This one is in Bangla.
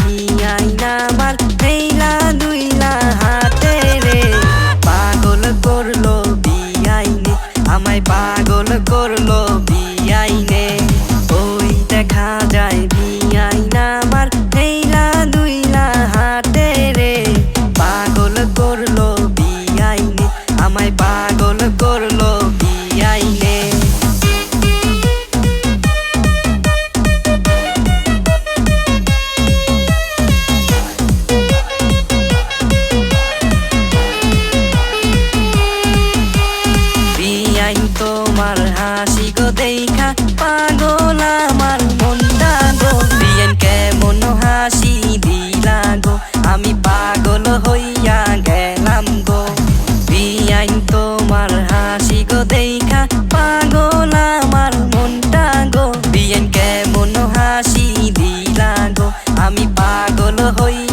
বিয়াই না আমার হেইলা দুইলা হাতে রে। পাগল করল বিয়াইনে আমায় পাগল করল বিয়াইন তোমার হাসি গো দেখা, পাগল আমার মনটা গো। বিয়াইন কেমন হাসি দিলা গো, আমি পাগল হইয়া গেলাম গো। বিয়াইন তোমার হাসি গো দেখা, পাগল আমার মনটা গো। বিয়াইন কেমন হাসি দিলা গো, আমি পাগল হইয়া